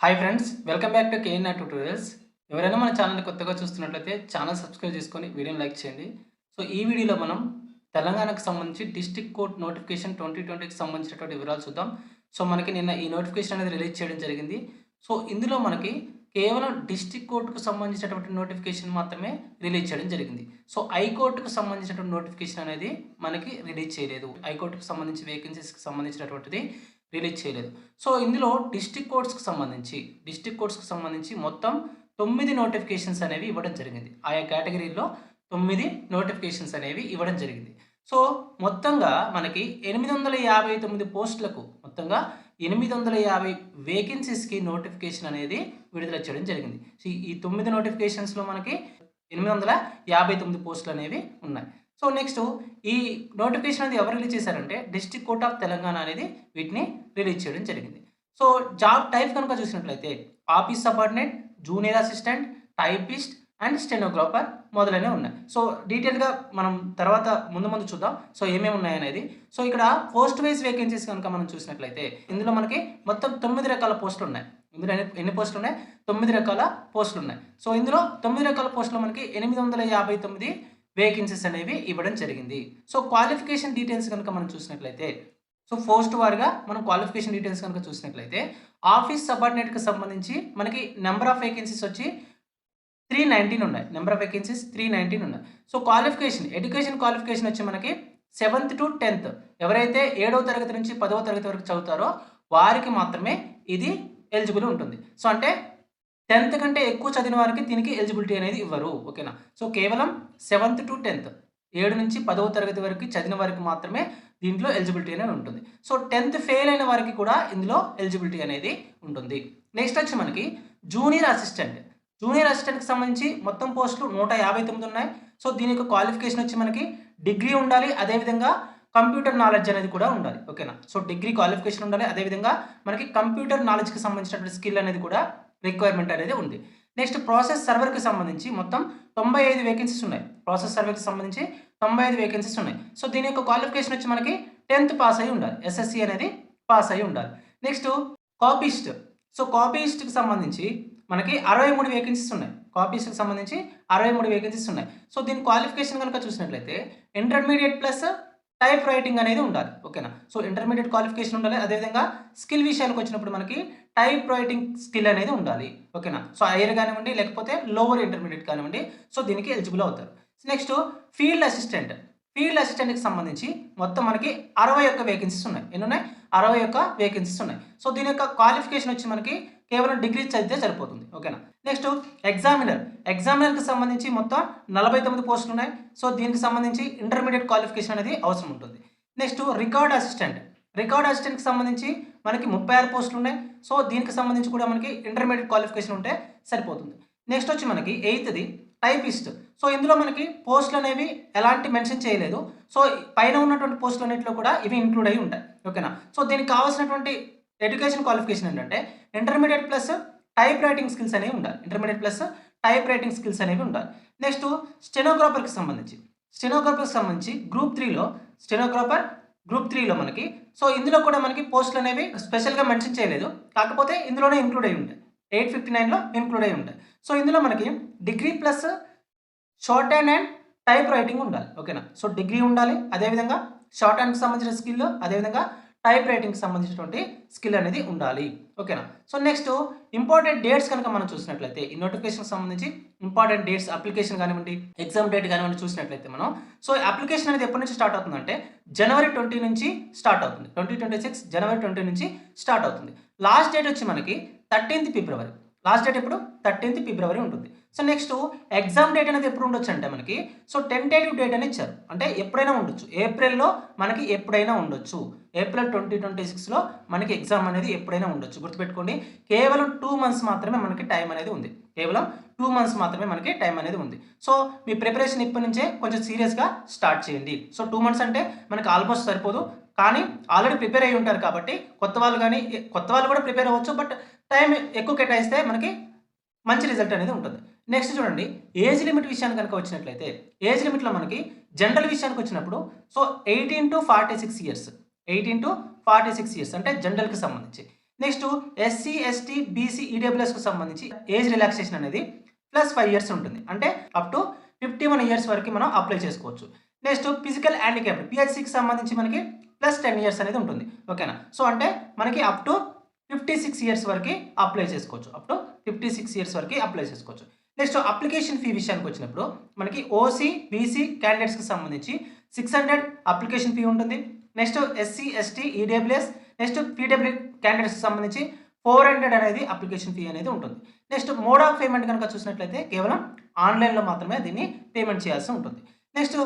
Hi friends welcome back to KNR tutorials ఎవరైనా మన ఛానల్ని కొత్తగా చూస్తున్నట్లయితే ఛానల్ సబ్స్క్రైబ్ చేసుకొని వీడియోని లైక్ చేయండి. సో ఈ వీడియోలో మనం తెలంగాణకు సంబంధించి డిస్ట్రిక్ట్ కోర్ట్ నోటిఫికేషన్ ట్వంటీ ట్వంటీకి సంబంధించినటువంటి వివరాలు చూద్దాం. సో మనకి నిన్న ఈ నోటిఫికేషన్ అనేది రిలీజ్ చేయడం జరిగింది. సో ఇందులో మనకి కేవలం డిస్ట్రిక్ట్ కోర్టుకు సంబంధించినటువంటి నోటిఫికేషన్ మాత్రమే రిలీజ్ చేయడం జరిగింది. సో హైకోర్టుకు సంబంధించినటువంటి నోటిఫికేషన్ అనేది మనకి రిలీజ్ చేయలేదు. హైకోర్టుకు సంబంధించి వేకెన్సీస్కి సంబంధించినటువంటిది. రిలీజ్ చేయలేదు. సో ఇందులో డిస్ట్రిక్ట్ కోర్ట్స్కి సంబంధించి డిస్ట్రిక్ట్ కోర్ట్స్కి సంబంధించి మొత్తం తొమ్మిది నోటిఫికేషన్స్ అనేవి ఇవ్వడం జరిగింది. ఆయా కేటగిరీలో తొమ్మిది నోటిఫికేషన్స్ అనేవి ఇవ్వడం జరిగింది. సో మొత్తంగా మనకి ఎనిమిది వందల యాభై తొమ్మిది పోస్టులకు మొత్తంగా ఎనిమిది వందల యాభై వేకెన్సీస్కి నోటిఫికేషన్ అనేది విడుదల చేయడం జరిగింది. సో ఈ తొమ్మిది నోటిఫికేషన్స్లో మనకి ఎనిమిది వందల యాభై తొమ్మిది పోస్టులు అనేవి ఉన్నాయి. సో నెక్స్ట్ ఈ నోటిఫికేషన్ అనేది ఎవరు రిలీజ్ చేశారంటే డిస్ట్రిక్ట్ కోర్ట్ ఆఫ్ తెలంగాణ అనేది వీటిని రిలీజ్ చేయడం జరిగింది. సో జాబ్ టైప్ కనుక చూసినట్లయితే office subordinate junior assistant typist and stenographer మొదలైనవి ఉన్నాయి. సో డీటెయిల్గా మనం తర్వాత ముందు ముందు చూద్దాం. సో ఏమేమి ఉన్నాయనేది సో ఇక్కడ పోస్ట్ వైజ్ వేకెన్సీస్ కనుక మనం చూసినట్లయితే ఇందులో మనకి మొత్తం తొమ్మిది రకాల పోస్టులు ఉన్నాయి. ఇందులో ఎన్ని ఎన్ని పోస్టులు ఉన్నాయి? తొమ్మిది రకాల పోస్టులు ఉన్నాయి. సో ఇందులో తొమ్మిది రకాల పోస్టులు మనకి ఎనిమిది వందల యాభై తొమ్మిది వేకెన్సీస్ అనేవి ఇవ్వడం జరిగింది. సో క్వాలిఫికేషన్ డీటెయిల్స్ కనుక మనం చూసినట్లయితే సో పోస్ట్ వారిగా మనం క్వాలిఫికేషన్ డీటెయిల్స్ కనుక చూసినట్లయితే ఆఫీస్ సబార్డినేట్కి సంబంధించి మనకి నెంబర్ ఆఫ్ వేకెన్సీస్ వచ్చి త్రీ నైన్టీన్ ఉన్నాయి. Number of vacancies three nineteen ఉన్నాయి. సో క్వాలిఫికేషన్ ఎడ్యుకేషన్ క్వాలిఫికేషన్ వచ్చి మనకి సెవెంత్ టు టెన్త్ ఎవరైతే ఏడవ తరగతి నుంచి పదవ తరగతి వరకు చదువుతారో వారికి మాత్రమే ఇది ఎలిజిబుల్ ఉంటుంది. సో అంటే టెన్త్ కంటే ఎక్కువ చదివిన వారికి దీనికి ఎలిజిబిలిటీ అనేది ఇవ్వరు ఓకేనా? సో కేవలం సెవెంత్ టు టెన్త్ ఏడు నుంచి పదవ తరగతి వరకు చదివిన వారికి మాత్రమే దీంట్లో ఎలిజిబిలిటీ అనేది ఉంటుంది. సో టెన్త్ ఫెయిల్ అయిన వారికి కూడా ఇందులో ఎలిజిబిలిటీ అనేది ఉంటుంది. నెక్స్ట్ వచ్చి మనకి జూనియర్ అసిస్టెంట్. జూనియర్ అసిస్టెంట్కి సంబంధించి మొత్తం పోస్టులు నూట యాభై తొమ్మిది ఉన్నాయి. సో దీని యొక్క క్వాలిఫికేషన్ వచ్చి మనకి డిగ్రీ ఉండాలి అదేవిధంగా కంప్యూటర్ నాలెడ్జ్ అనేది కూడా ఉండాలి ఓకేనా? సో డిగ్రీ క్వాలిఫికేషన్ ఉండాలి అదేవిధంగా మనకి కంప్యూటర్ నాలెడ్జ్కి సంబంధించినటువంటి స్కిల్ అనేది కూడా రిక్వైర్మెంట్ అనేది ఉంది. నెక్స్ట్ ప్రాసెస్ సర్వర్కి సంబంధించి మొత్తం తొంభై ఐదు వేకెన్సీస్ ఉన్నాయి. ప్రాసెస్ సర్వర్కి సంబంధించి తొంభై ఐదు వేకెన్సీస్ ఉన్నాయి. సో దీని యొక్క క్వాలిఫికేషన్ వచ్చి మనకి టెన్త్ పాస్ అయి ఉండాలి. ఎస్ఎస్సి అనేది పాస్ అయి ఉండాలి. నెక్స్ట్ కాపీస్ట్ సో కాపీస్ట్కి సంబంధించి మనకి అరవై మూడు వేకెన్సీస్ ఉన్నాయి. కాపీస్ట్కి సంబంధించి అరవై మూడు వేకెన్సీస్ ఉన్నాయి. సో దీని క్వాలిఫికేషన్ కనుక చూసినట్లయితే ఇంటర్మీడియట్ ప్లస్ టైప్ రైటింగ్ అనేది ఉండాలి ఓకేనా? సో ఇంటర్మీడియట్ క్వాలిఫికేషన్ ఉండాలి అదేవిధంగా స్కిల్ విషయానికి వచ్చినప్పుడు మనకి టైప్ రైటింగ్ స్కిల్ అనేది ఉండాలి ఓకేనా? సో హైయర్ కానివ్వండి లేకపోతే లోవర్ ఇంటర్మీడియట్ కానివ్వండి సో దీనికి ఎలిజిబుల్ అవుతారు. Next field assistant. ఫీల్డ్ అసిస్టెంట్కి సంబంధించి మొత్తం మనకి అరవై ఒక్క వేకెన్సీస్ ఉన్నాయి. ఎన్ని ఉన్నాయి? అరవై ఒక్క వేకెన్సీస్ ఉన్నాయి. సో దీని యొక్క క్వాలిఫికేషన్ వచ్చి మనకి కేవలం డిగ్రీ చదివితే సరిపోతుంది. ఓకేనా? నెక్స్ట్ ఎగ్జామినర్ ఎగ్జామినర్కి సంబంధించి మొత్తం నలభై తొమ్మిది పోస్టులు ఉన్నాయి. సో దీనికి సంబంధించి ఇంటర్మీడియట్ క్వాలిఫికేషన్ అనేది అవసరం ఉంటుంది. నెక్స్ట్ రికార్డ్ అసిస్టెంట్ రికార్డ్ అసిస్టెంట్కి సంబంధించి మనకి ముప్పై ఆరు పోస్టులు ఉన్నాయి. సో దీనికి సంబంధించి కూడా మనకి ఇంటర్మీడియట్ క్వాలిఫికేషన్ ఉంటే సరిపోతుంది. నెక్స్ట్ వచ్చి మనకి ఎయిత్ది టైపిస్ట్ సో ఇందులో మనకి పోస్టులు అనేవి ఎలాంటి మెన్షన్ చేయలేదు. సో పైన ఉన్నటువంటి పోస్టులు అన్నింటిలో కూడా ఇవి ఇంక్లూడ్ అయి ఉంటాయి. ఓకేనా? సో దీనికి కావాల్సినటువంటి ఎడ్యుకేషన్ క్వాలిఫికేషన్ ఏంటంటే intermediate plus typewriting skills అనేవి ఉండాలి. Intermediate plus typewriting skills అనేవి ఉండాలి. నెక్స్ట్ స్టెనోగ్రాఫర్కి సంబంధించి. స్టెనోగ్రాఫర్కి సంబంధించి గ్రూప్ త్రీలో స్టెనోగ్రాఫర్ గ్రూప్ త్రీలో మనకి. సో ఇందులో కూడా మనకి పోస్టులు అనేవి స్పెషల్గా మెన్షన్ చేయలేదు. కాకపోతే ఇందులోనే ఇంక్లూడ్ అయి ఉంటాయి. ఎయిట్ ఫిఫ్టీ నైన్లో ఇంక్లూడ్ అయి ఉంటాయి. సో ఇందులో మనకి degree plus shorthand and typewriting ఉండాలి. ఓకేనా? సో డిగ్రీ ఉండాలి. అదేవిధంగా షార్ట్ హ్యాండ్కి సంబంధించిన స్కిల్ అదేవిధంగా టైప్ రైటింగ్కి సంబంధించినటువంటి స్కిల్ అనేది ఉండాలి. ఓకేనా సో నెక్స్ట్ ఇంపార్టెంట్ డేట్స్ కనుక మనం చూసినట్లయితే ఈ నోటిఫికేషన్కి సంబంధించి ఇంపార్టెంట్ డేట్స్ అప్లికేషన్ కానివ్వండి ఎగ్జామ్ డేట్ కానివ్వండి చూసినట్లయితే మనం సో అప్లికేషన్ అనేది ఎప్పటి నుంచి స్టార్ట్ అవుతుందంటే జనవరి ట్వంటీ నుంచి స్టార్ట్ అవుతుంది. ట్వంటీ ట్వంటీ సిక్స్ జనవరి ట్వంటీ నుంచి స్టార్ట్ అవుతుంది. లాస్ట్ డేట్ వచ్చి మనకి థర్టీన్త్ ఫిబ్రవరి లాస్ట్ డేట్ ఇప్పుడు థర్టీన్త్ ఫిబ్రవరి ఉంటుంది. సో నెక్స్ట్ ఎగ్జామ్ డేట్ అనేది ఎప్పుడు ఉండొచ్చు అంటే మనకి సో టెంటేటివ్ డేట్ అని ఇచ్చారు. అంటే ఎప్పుడైనా ఉండొచ్చు. ఏప్రిల్లో మనకి ఎప్పుడైనా ఉండొచ్చు. ఏప్రిల్ ట్వంటీ ట్వంటీ సిక్స్లో మనకి ఎగ్జామ్ అనేది ఎప్పుడైనా ఉండొచ్చు. గుర్తుపెట్టుకోండి కేవలం టూ మంత్స్ మాత్రమే మనకి టైం అనేది ఉంది. కేవలం టూ మంత్స్ మాత్రమే మనకి టైం అనేది ఉంది. సో మీ ప్రిపరేషన్ ఇప్పటి నుంచే కొంచెం సీరియస్గా స్టార్ట్ చేయండి. సో టూ మంత్స్ అంటే మనకి ఆల్మోస్ట్ సరిపోదు. కానీ ఆల్రెడీ ప్రిపేర్ అయి ఉంటారు కాబట్టి కొత్త వాళ్ళు కానీ కొత్త వాళ్ళు కూడా ప్రిపేర్ అవ్వచ్చు. బట్ టైం ఎక్కువ కేటాయిస్తే మనకి మంచి రిజల్ట్ అనేది ఉంటుంది. నెక్స్ట్ చూడండి ఏజ్ లిమిట్ విషయానికి కనుక వచ్చినట్లయితే ఏజ్ లిమిట్లో మనకి జనరల్ విషయానికి వచ్చినప్పుడు so eighteen to forty six years eighteen to forty six years అంటే జనరల్కి సంబంధించి నెక్స్ట్ ఎస్సీ ఎస్టీ బీసీ ఈడబ్ల్యూఎస్కి సంబంధించి ఏజ్ రిలాక్సేషన్ అనేది ప్లస్ ఫైవ్ ఇయర్స్ ఉంటుంది. అంటే up to fifty one years వరకు మనం అప్లై చేసుకోవచ్చు. నెక్స్ట్ ఫిజికల్ హ్యాండిక్యాప్ పిహెచ్సికి సంబంధించి మనకి ప్లస్ టెన్ ఇయర్స్ అనేది ఉంటుంది. ఓకేనా సో అంటే మనకి up to fifty six years వరకు అప్లై చేసుకోవచ్చు. Up to fifty six years వరకు అప్లై చేసుకోవచ్చు. నెక్స్ట్ అప్లికేషన్ ఫీ విషయానికి వచ్చినప్పుడు మనకి ఓసీ బీసీ క్యాండిడేట్స్కి సంబంధించి సిక్స్ హండ్రెడ్ అప్లికేషన్ ఫీ ఉంటుంది. Next SC ST EWS next PW క్యాండిడేట్స్కి సంబంధించి ఫోర్ హండ్రెడ్ అనేది అప్లికేషన్ ఫీ అనేది ఉంటుంది. నెక్స్ట్ మోడ్ ఆఫ్ పేమెంట్ కనుక చూసినట్లయితే కేవలం ఆన్లైన్లో మాత్రమే దీన్ని పేమెంట్ చేయాల్సి ఉంటుంది. Next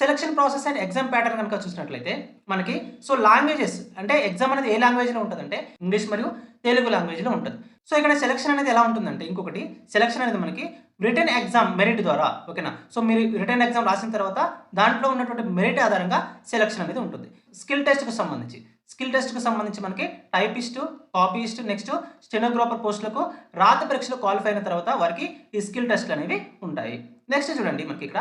selection process and exam pattern కనుక చూసినట్లయితే మనకి సో లాంగ్వేజెస్ అంటే ఎగ్జామ్ అనేది ఏ లాంగ్వేజ్లో ఉంటుందంటే ఇంగ్లీష్ మరియు తెలుగు లాంగ్వేజ్లో ఉంటుంది. సో ఇక్కడ సెలక్షన్ అనేది ఎలా ఉంటుందంటే ఇంకొకటి సెలక్షన్ అనేది మనకి రిటర్న్ ఎగ్జామ్ మెరిట్ ద్వారా ఓకేనా సో మీరు రిటర్న్ ఎగ్జామ్ రాసిన తర్వాత దాంట్లో ఉన్నటువంటి మెరిట్ ఆధారంగా సెలక్షన్ అనేది ఉంటుంది. స్కిల్ టెస్ట్కి సంబంధించి. స్కిల్ టెస్ట్కి సంబంధించి మనకి టైపిస్ట్ కాపీస్ట్ నెక్స్ట్ స్టెనోగ్రాఫర్ పోస్టులకు రాత పరీక్షలు క్వాలిఫై అయిన తర్వాత వారికి ఈ స్కిల్ టెస్ట్లు అనేవి ఉంటాయి. నెక్స్ట్ చూడండి మనకి ఇక్కడ.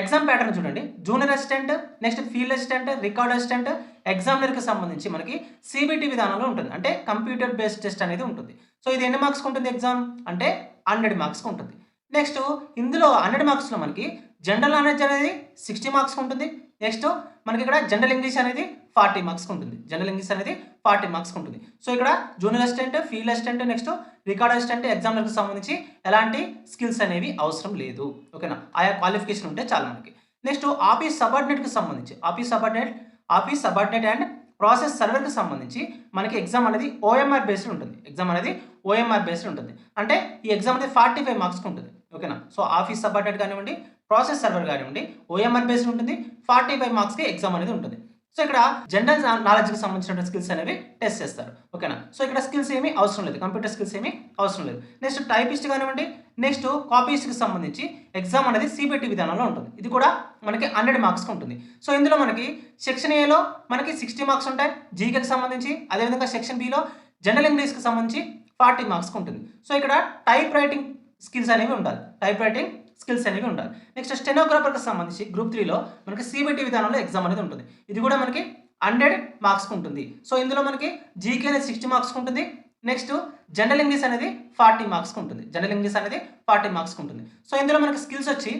ఎగ్జామ్ ప్యాటర్న్ చూడండి. Junior assistant next field assistant record assistant ఎగ్జామినర్కి సంబంధించి మనకి సిబిటి విధానంలో ఉంటుంది. అంటే కంప్యూటర్ బేస్డ్ టెస్ట్ అనేది ఉంటుంది. సో ఇది ఎన్ని మార్క్స్కి ఉంటుంది ఎగ్జామ్? అంటే హండ్రెడ్ మార్క్స్కి ఉంటుంది. నెక్స్ట్ ఇందులో హండ్రెడ్ మార్క్స్లో మనకి జనరల్ నాలెడ్జ్ అనేది సిక్స్టీ మార్క్స్కి ఉంటుంది. నెక్స్ట్ మనకి ఇక్కడ జనరల్ ఇంగ్లీష్ అనేది ఫార్టీ మార్క్స్కి ఉంటుంది. జనరల్ ఇంగ్లీష్ అనేది ఫార్టీ మార్క్స్కి ఉంటుంది. సో ఇక్కడ junior assistant field assistant next record assistant ఎగ్జామ్లకు సంబంధించి ఎలాంటి స్కిల్స్ అనేవి అవసరం లేదు. ఓకేనా? ఆయా క్వాలిఫికేషన్ ఉంటే చాలా మనకి. నెక్స్ట్ ఆఫీస్ సబార్డినేట్కి సంబంధించి office subordinate office subordinate and process server సంబంధించి మనకి ఎగ్జామ్ అనేది ఓఎంఆర్ బేస్డ్ ఉంటుంది. ఎగ్జామ్ అనేది ఓఎంఆర్ బేస్డ్ ఉంటుంది. అంటే ఈ ఎగ్జామ్ అనేది ఫార్టీ ఫైవ్ మార్క్స్కి ఉంటుంది. ఓకేనా సో ఆఫీస్ సబార్డినేట్ కానివ్వండి ప్రాసెస్ సర్వర్ కానివ్వండి ఓఎంఆర్ బేస్డ్ ఉంటుంది ఫార్టీ ఫైవ్ మార్క్స్కి ఎగ్జామ్ అనేది ఉంటుంది. సో ఇక్కడ జనరల్ నాలెడ్జ్కి సంబంధించిన స్కిల్స్ అనేవి టెస్ట్ చేస్తారు. ఓకేనా సో ఇక్కడ స్కిల్స్ ఏమీ అవసరం లేదు. కంప్యూటర్ స్కిల్స్ ఏమీ అవసరం లేదు. నెక్స్ట్ టైపిస్ట్ కానివ్వండి నెక్స్ట్ కాపీస్ట్కి సంబంధించి ఎగ్జామ్ అనేది సిబిటి విధానంలో ఉంటుంది. ఇది కూడా మనకి హండ్రెడ్ మార్క్స్కి ఉంటుంది. సో ఇందులో మనకి సెక్షన్ ఏలో మనకి సిక్స్టీ మార్క్స్ ఉంటాయి. జీకేకి సంబంధించి అదేవిధంగా సెక్షన్ బిలో జనరల్ ఇంగ్లీష్కి సంబంధించి ఫార్టీ మార్క్స్కి ఉంటుంది. సో ఇక్కడ టైప్ రైటింగ్ స్కిల్స్ అనేవి ఉండాలి. టైప్ రైటింగ్ స్కిల్స్ అనేవి ఉండాలి. నెక్స్ట్ స్టెనోగ్రాఫర్కి సంబంధించి గ్రూప్ త్రీలో మనకి సిబిటి విధానంలో ఎగ్జామ్ అనేది ఉంటుంది. ఇది కూడా మనకి హండ్రెడ్ మార్క్స్కి ఉంటుంది. సో ఇందులో మనకి జీకే అనేది సిక్స్టీ మార్క్స్కి ఉంటుంది. నెక్స్ట్ జనరల్ ఇంగ్లీష్ అనేది ఫార్టీ మార్క్స్కి ఉంటుంది. జనరల్ ఇంగ్లీష్ అనేది ఫార్టీ మార్క్స్కి ఉంటుంది. సో ఇందులో మనకి స్కిల్స్ వచ్చి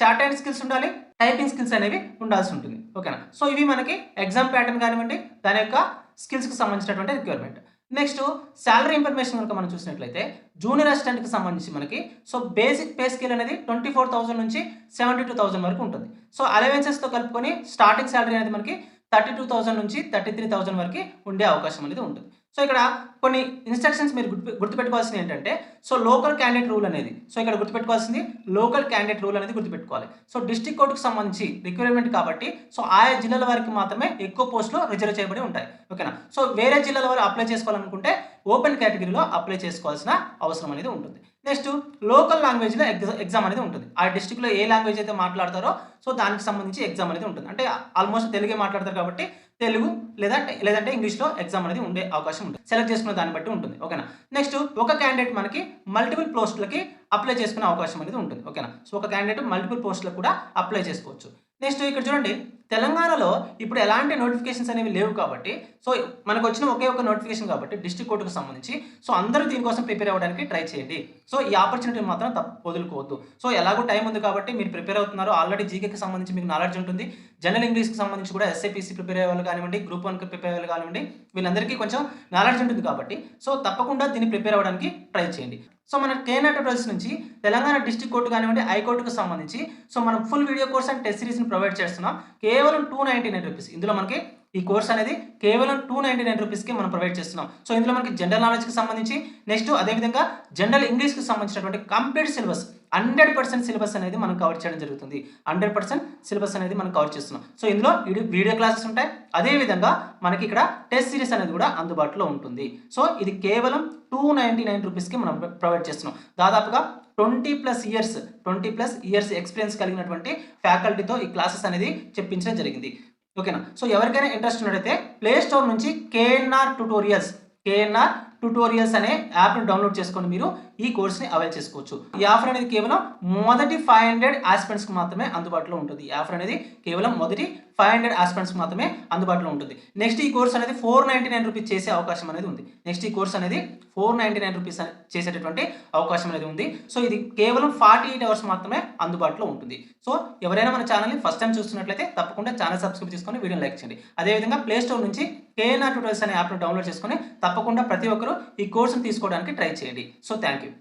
షార్ట్ హ్యాండ్ స్కిల్స్ ఉండాలి. టైపింగ్ స్కిల్స్ అనేవి ఉండాల్సి ఉంటుంది. ఓకేనా సో ఇవి మనకి ఎగ్జామ్ ప్యాటర్న్ కానివ్వండి దాని యొక్క స్కిల్స్కి సంబంధించినటువంటి రిక్వైర్మెంట్ నెక్స్ట్ శాలరీ ఇన్ఫర్మేషన్ కనుక మనం చూసినట్లయితే జూనియర్ అసిస్టెంట్కి సంబంధించి మనకి సో బేసిక్ పే స్కేల్ అనేది ట్వంటీ ఫోర్ థౌసండ్ నుంచి సెవెంటీ టూ థౌసండ్ వరకు ఉంటుంది. సో అలవెన్సెస్తో కలుపుకొని స్టార్టింగ్ శాలరీ అనేది మనకి థర్టీ టూ థౌసండ్ నుంచి థర్టీ త్రీ థౌసండ్ వరకు ఉండే అవకాశం అనేది ఉంటుంది. సో ఇక్కడ కొన్ని ఇన్స్ట్రక్షన్స్ మీరు గుర్తు గుర్తుపెట్టుకోవాల్సింది ఏంటంటే సో లోకల్ క్యాండిడేట్ రూల్ అనేది సో ఇక్కడ గుర్తుపెట్టుకోవాల్సింది లోకల్ క్యాండిడేట్ రూల్ అనేది గుర్తుపెట్టుకోవాలి. సో డిస్ట్రిక్ట్ కోర్టుకు సంబంధించి రిక్వైర్మెంట్ కాబట్టి సో ఆయా జిల్లాల వారికి మాత్రమే ఎక్కువ పోస్టులు రిజర్వ్ చేయబడి ఉంటాయి. ఓకేనా సో వేరే జిల్లాల వారు అప్లై చేసుకోవాలనుకుంటే ఓపెన్ కేటగిరీలో అప్లై చేసుకోవాల్సిన అవసరం అనేది ఉంటుంది. నెక్స్ట్ లోకల్ లాంగ్వేజ్లో ఎగ్జామ్ అనేది ఉంటుంది. ఆ డిస్టిక్లో ఏ లాంగ్వేజ్ అయితే మాట్లాడతారో సో దానికి సంబంధించి ఎగ్జామ్ అనేది ఉంటుంది. అంటే ఆల్మోస్ట్ తెలుగే మాట్లాడతారు కాబట్టి తెలుగు లేదా లేదంటే ఇంగ్లీష్లో ఎగ్జామ్ అనేది ఉండే అవకాశం ఉంటుంది. సెలెక్ట్ చేసుకునే దాన్ని బట్టి ఉంటుంది. ఓకేనా? నెక్స్ట్ ఒక క్యాండిడేట్ మనకి మల్టిపుల్ పోస్టులకి అప్లై చేసుకునే అవకాశం అనేది ఉంటుంది. ఓకేనా? సో ఒక క్యాండిడేట్ మల్టిపుల్ పోస్టులకు కూడా అప్లై చేసుకోవచ్చు. నెక్స్ట్ ఇక్కడ చూడండి తెలంగాణలో ఇప్పుడు ఎలాంటి నోటిఫికేషన్స్ అనేవి లేవు కాబట్టి సో మనకు వచ్చిన ఒకే ఒక నోటిఫికేషన్ కాబట్టి డిస్ట్రిక్ట్ కోర్టుకు సంబంధించి సో అందరూ దీనికోసం ప్రిపేర్ అవ్వడానికి ట్రై చేయండి. సో ఈ ఆపర్చునిటీ మాత్రం తప్ప వదులుకోవద్దు. సో ఎలాగో టైం ఉంది కాబట్టి మీరు ప్రిపేర్ అవుతున్నారు. ఆల్రెడీ జీకేకి సంబంధించి మీకు నాలెడ్జ్ ఉంటుంది. జనరల్ ఇంగ్లీష్కి సంబంధించి కూడా ఎస్ఐపిసీ ప్రిపేర్ అయ్యే వాళ్ళు కానివ్వండి గ్రూప్ వన్కి ప్రిపేర్ అయ్యే వాళ్ళు కానివ్వండి వీళ్ళందరికీ కొంచెం నాలెడ్జ్ ఉంటుంది కాబట్టి సో తప్పకుండా దీన్ని ప్రిపేర్ అవ్వడానికి ట్రై చేయండి. సో మన కేనా ట్యూటోరియల్స్ నుంచి తెలంగాణ డిస్ట్రిక్ట్ కోర్టు కానివ్వండి హైకోర్టుకు సంబంధించి సో మనం full video course and test సిరీస్ని provide చేస్తున్నాం. కేవలం టూ నైంటీ నైన్ రూపీస్ ఇందులో మనకి ఈ కోర్స్ అనేది కేవలం టూ నైంటీ నైన్ రూపీస్కి మనం ప్రొవైడ్ చేస్తున్నాం. సో ఇందులో మనకి జనరల్ నాలెడ్జ్కి సంబంధించి నెక్స్ట్ అదేవిధంగా జనరల్ ఇంగ్లీష్కి సంబంధించినటువంటి complete syllabus hundred percent syllabus అనేది మనం కవర్ చేయడం జరుగుతుంది. హండ్రెడ్ పర్సెంట్ సిలబస్ అనేది మనం కవర్ చేస్తున్నాం. సో ఇందులో వీడియో క్లాసెస్ ఉంటాయి. అదేవిధంగా మనకి ఇక్కడ టెస్ట్ సిరీస్ అనేది కూడా అందుబాటులో ఉంటుంది. సో ఇది కేవలం టూ నైంటీ నైన్ రూపీస్కి మనం ప్రొవైడ్ చేస్తున్నాం. దాదాపుగా twenty plus years twenty plus years experience కలిగినటువంటి ఫ్యాకల్టీతో ఈ క్లాసెస్ అనేది చెప్పించడం జరిగింది. ఓకేనా? సో ఎవరికైనా ఇంట్రెస్ట్ ఉన్నట్టయితే ప్లే స్టోర్ నుంచి కేఎన్ఆర్ ట్యూటోరియల్స్ కేఎన్ఆర్ ట్యూటోరియల్స్ అనే యాప్ను డౌన్లోడ్ చేసుకొని మీరు ఈ కోర్స్ని అవైల్ చేసుకోవచ్చు. ఈ ఆఫర్ అనేది కేవలం మొదటి ఫైవ్ హండ్రెడ్ ఆస్పెంట్స్కి మాత్రమే అందుబాటులో ఉంటుంది. ఈ ఆఫర్ అనేది కేవలం మొదటి ఫైవ్ హండ్రెడ్ ఆస్పెంట్స్కి మాత్రమే అందుబాటులో ఉంటుంది. నెక్స్ట్ ఈ కోర్స్ అనేది ఫోర్ నైంటీ నైన్ రూపీస్ చేసే అవకాశం అనేది ఉంది. నెక్స్ట్ ఈ కోర్స్ అనేది ఫోర్ నైంటీ నైన్ రూపీస్ చేసేటటువంటి అవకాశం అనేది ఉంది. సో ఇది కేవలం ఫార్టీ ఎయిట్ అవర్స్ మాత్రమే అందుబాటులో ఉంటుంది. సో ఎవరైనా మన ఛానల్ని ఫస్ట్ టైం చూస్తున్నట్లయితే తప్పకుండా ఛానల్ సబ్స్క్రైబ్ చేసుకొని వీడియో లైక్ చేయండి. అదేవిధంగా ప్లే స్టోర్ నుంచి కేఎన్ఆర్ ట్యూటర్స్ అనే యాప్ను డౌన్లోడ్ చేసుకొని తప్పకుండా ప్రతి ఒక్కరు ఈ కోర్సును తీసుకోవడానికి ట్రై చేయండి. So thank you